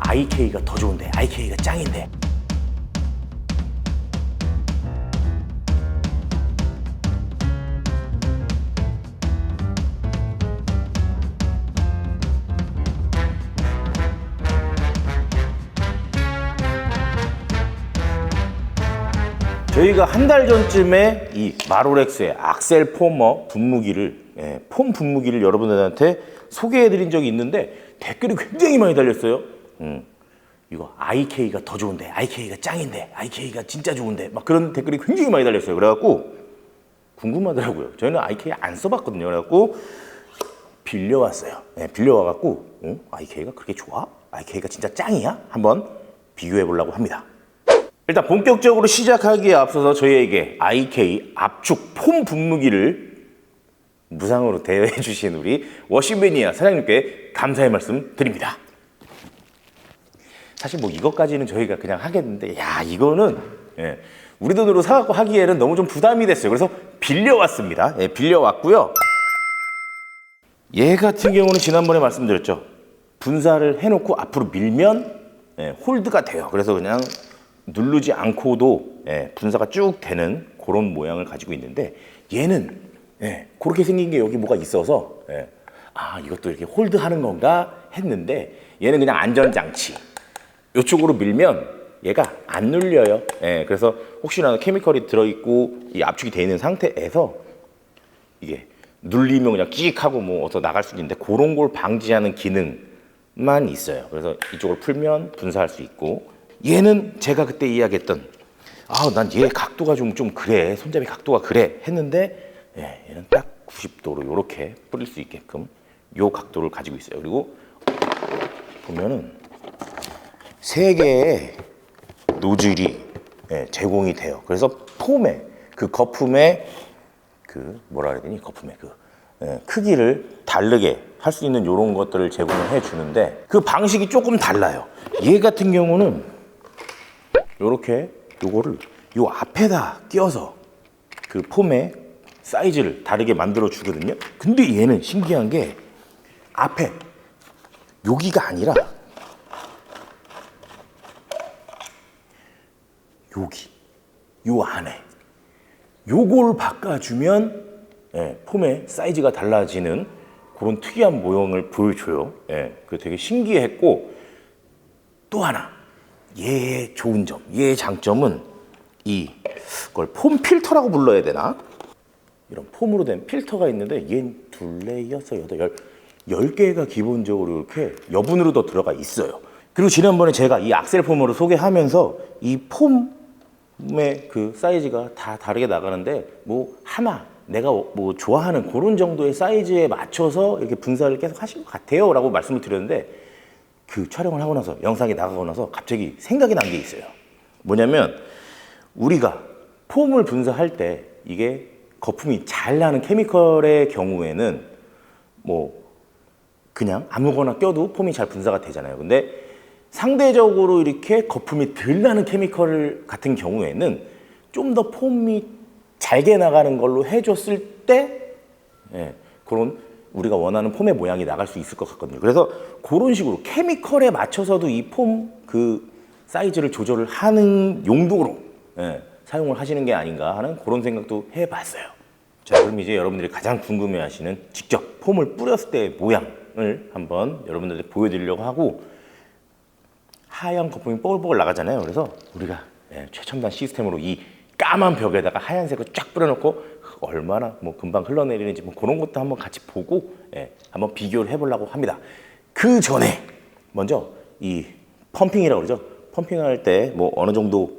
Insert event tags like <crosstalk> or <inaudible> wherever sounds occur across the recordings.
IK가 더 좋은데 IK가 짱인데 저희가 한 달 전쯤에 이 마로렉스의 악셀 포머 분무기를 예, 폼 분무기를 여러분들한테 소개해드린 적이 있는데 댓글이 굉장히 많이 달렸어요. 음, 이거 IK가 더 좋은데, IK가 짱인데, IK가 진짜 좋은데 막 그런 댓글이 굉장히 많이 달렸어요. 그래갖고 궁금하더라고요. 저희는 IK 안 써봤거든요. 그래갖고 빌려왔어요. 예, 빌려와갖고 어? IK가 그렇게 좋아? IK가 진짜 짱이야? 한번 비교해 보려고 합니다. 일단 본격적으로 시작하기에 앞서서 저희에게 IK 압축 폼 분무기를 무상으로 대여해 주신 우리 워시매니아 사장님께 감사의 말씀 드립니다. 사실 뭐 이것까지는 저희가 그냥 하겠는데 야 이거는 예, 우리 돈으로 사갖고 하기에는 너무 좀 부담이 됐어요. 그래서 빌려왔습니다. 예, 빌려왔고요. 얘 같은 경우는 지난번에 말씀드렸죠. 분사를 해놓고 앞으로 밀면 예, 홀드가 돼요. 그래서 그냥 누르지 않고도 예, 분사가 쭉 되는 그런 모양을 가지고 있는데 얘는 예, 그렇게 생긴 게 여기 뭐가 있어서 예, 아 이것도 이렇게 홀드하는 건가 했는데 얘는 그냥 안전장치. 이쪽으로 밀면 얘가 안 눌려요. 예, 그래서 혹시나 케미컬이 들어있고 이 압축이 돼 있는 상태에서 이게 눌리면 그냥 끼익 하고 뭐 어서 나갈 수 있는데 그런 걸 방지하는 기능만 있어요. 그래서 이쪽을 풀면 분사할 수 있고 얘는 제가 그때 이야기했던 아 난 얘 각도가 좀좀 그래 손잡이 각도가 그래 했는데 예, 얘는 딱 90도로 이렇게 뿌릴 수 있게끔 요 각도를 가지고 있어요. 그리고 보면은 세 개의 노즐이 예, 제공이 돼요. 그래서 폼에 그 거품에 그 뭐라 그래야 되니 거품의 그 예, 크기를 다르게 할 수 있는 이런 것들을 제공을 해 주는데 그 방식이 조금 달라요. 얘 같은 경우는 요렇게 요거를 요 앞에다 끼워서 그 폼의 사이즈를 다르게 만들어 주거든요. 근데 얘는 신기한 게 앞에 여기가 아니라 여기 요 안에 요걸 바꿔주면 예, 폼의 사이즈가 달라지는 그런 특이한 모형을 보여줘요. 예, 그 되게 신기했고 또 하나 얘의 좋은 점, 얘의 장점은 이걸 폼 필터라고 불러야 되나? 이런 폼으로 된 필터가 있는데 얘는 둘레, 여섯, 여덟, 열, 열 개가 기본적으로 이렇게 여분으로 더 들어가 있어요. 그리고 지난번에 제가 이 악셀 폼으로 소개하면서 이 폼 의 그 사이즈가 다 다르게 나가는데 뭐 하나 내가 뭐 좋아하는 그런 정도의 사이즈에 맞춰서 이렇게 분사를 계속 하신 것 같아요 라고 말씀을 드렸는데 그 촬영을 하고 나서 영상이 나가고 나서 갑자기 생각이 난 게 있어요. 뭐냐면 우리가 폼을 분사할 때 이게 거품이 잘 나는 케미컬의 경우에는 뭐 그냥 아무거나 껴도 폼이 잘 분사가 되잖아요. 근데 상대적으로 이렇게 거품이 덜 나는 케미컬 같은 경우에는 좀 더 폼이 잘게 나가는 걸로 해줬을 때 예, 그런 우리가 원하는 폼의 모양이 나갈 수 있을 것 같거든요. 그래서 그런 식으로 케미컬에 맞춰서도 이 폼 그 사이즈를 조절을 하는 용도로 예, 사용을 하시는 게 아닌가 하는 그런 생각도 해봤어요. 자, 그럼 이제 여러분들이 가장 궁금해하시는 직접 폼을 뿌렸을 때의 모양을 한번 여러분들한테 보여드리려고 하고 하얀 거품이 뽀글뽀글 나가잖아요. 그래서 우리가 예, 최첨단 시스템으로 이 까만 벽에다가 하얀색을 쫙 뿌려놓고 얼마나 뭐 금방 흘러내리는지 뭐 그런 것도 한번 같이 보고 예, 한번 비교를 해보려고 합니다. 그 전에 먼저 이 펌핑이라고 그러죠. 펌핑할 때 뭐 어느 정도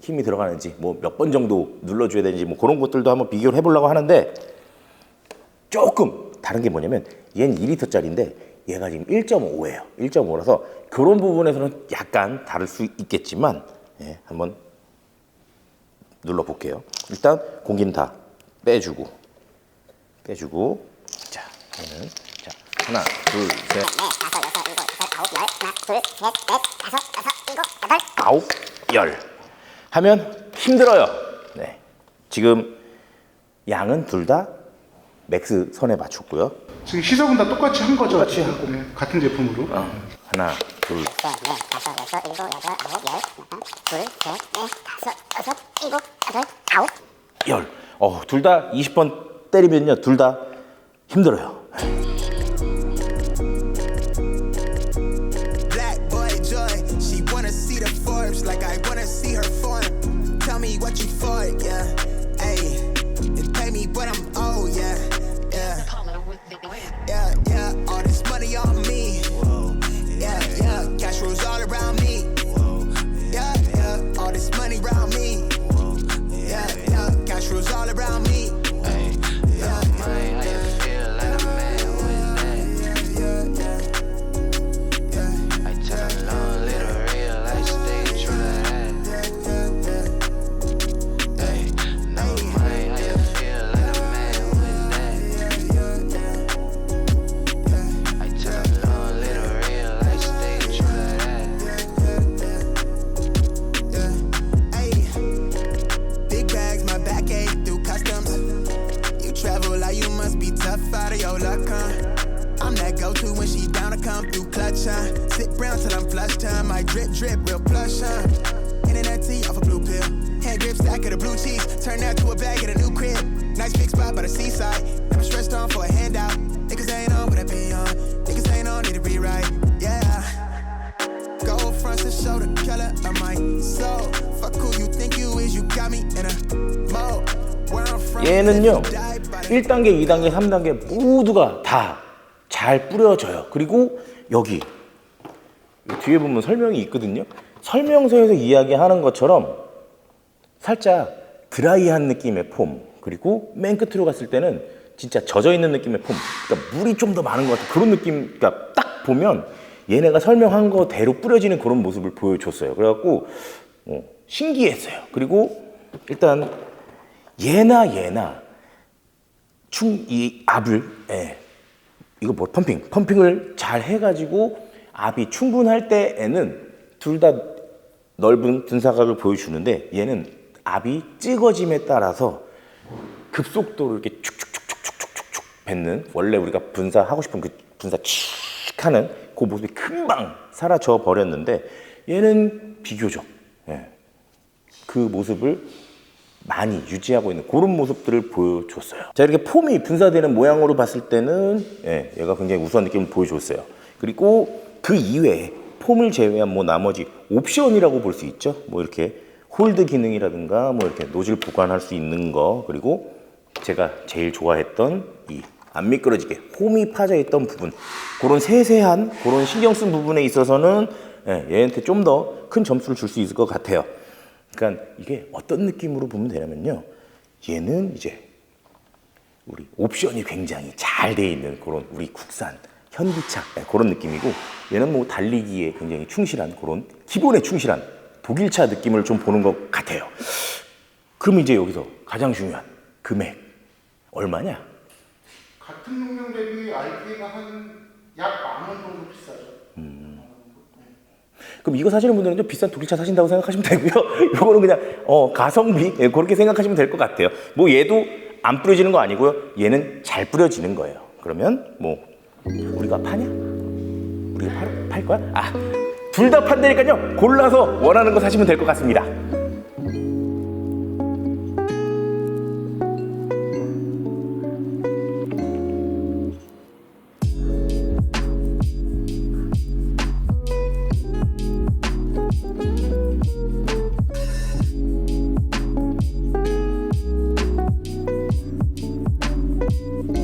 힘이 들어가는지 뭐 몇 번 정도 눌러줘야 되는지 뭐 그런 것들도 한번 비교를 해보려고 하는데 조금 다른 게 뭐냐면 얘는 2리터짜리인데 얘가 지금 1.5예요. 1.5라서 그런 부분에서는 약간 다를 수 있겠지만 예, 한번 눌러 볼게요. 일단 공기는 다 빼주고 빼주고 자 얘는 자 하나 둘 셋 아홉 열 하면 힘들어요. 네 지금 양은 둘 다 맥스 선에 맞췄고요. 지금 시석은 다 똑같이 한 거죠? 똑같이 하고. 네, 같은 제품으로. 어, 하나, 둘, 셋, 넷, 다섯, 여섯, 일곱, 여덟, 아홉, 열. 하나, 둘, 셋, 넷, 다섯, 여섯, 일곱, 여덟, 아홉. 열. 어, 둘 다 20번 때리면요, 둘 다 힘들어요. Stack of the blue cheese. Turn that to a bag at a new crib. Nice big spot by the seaside. Never stressed on for a handout. Niggas ain't on what I be on. Niggas ain't on need to rewrite. Yeah. Gold fronts to show the color of my soul. Fuck who you think you is, you got me in a mode. 얘는요, die by the 1단계, 2단계, 3단계 모두가 다 잘 뿌려져요. 그리고 여기 이 뒤에 보면 설명이 있거든요. 설명서에서 이야기하는 것처럼 살짝 드라이한 느낌의 폼 그리고 맨 끝으로 갔을 때는 진짜 젖어 있는 느낌의 폼. 그러니까 물이 좀 더 많은 것 같은 그런 느낌 그러니까 딱 보면 얘네가 설명한 거대로 뿌려지는 그런 모습을 보여줬어요. 그래갖고 어, 신기했어요. 그리고 일단 얘나 얘나 충 이 압을 예, 이거 뭐 펌핑 펌핑을 잘 해가지고 압이 충분할 때에는 둘 다 넓은 분사각을 보여주는데 얘는 압이 찍어짐에 따라서 급속도로 이렇게 축축축축축축축 뱉는 원래 우리가 분사하고 싶은 그 분사 칙 하는 그 모습이 금방 사라져 버렸는데 얘는 비교적 예, 그 모습을 많이 유지하고 있는 그런 모습들을 보여줬어요. 자 이렇게 폼이 분사되는 모양으로 봤을 때는 예, 얘가 굉장히 우수한 느낌을 보여줬어요. 그리고 그 이외에 폼을 제외한 뭐 나머지 옵션이라고 볼 수 있죠. 뭐 이렇게 홀드 기능이라든가 뭐 이렇게 노즐 보관할 수 있는 거 그리고 제가 제일 좋아했던 이 안 미끄러지게 홈이 파져 있던 부분 그런 세세한 그런 신경 쓴 부분에 있어서는 예, 얘한테 좀 더 큰 점수를 줄 수 있을 것 같아요. 그러니까 이게 어떤 느낌으로 보면 되냐면요. 얘는 이제 우리 옵션이 굉장히 잘 돼 있는 그런 우리 국산 현기차 네, 그런 느낌이고 얘는 뭐 달리기에 굉장히 충실한 그런 기본에 충실한 독일차 느낌을 좀 보는 것 같아요. 그럼 이제 여기서 가장 중요한 금액 얼마냐? 같은 용량 대비 RP가 한약 만 원 정도 비싸죠. 그럼 이거 사시는 분들은 좀 비싼 독일차 사신다고 생각하시면 되고요. <laughs> 이거는 그냥 어, 가성비 예, 그렇게 생각하시면 될 것 같아요. 뭐 얘도 안 뿌려지는 거 아니고요. 얘는 잘 뿌려지는 거예요. 그러면 뭐 우리가 파냐? 우리가 팔, 팔 거야? 아, 둘 다 판다니까요. 골라서 원하는 거 사시면 될 것 같습니다.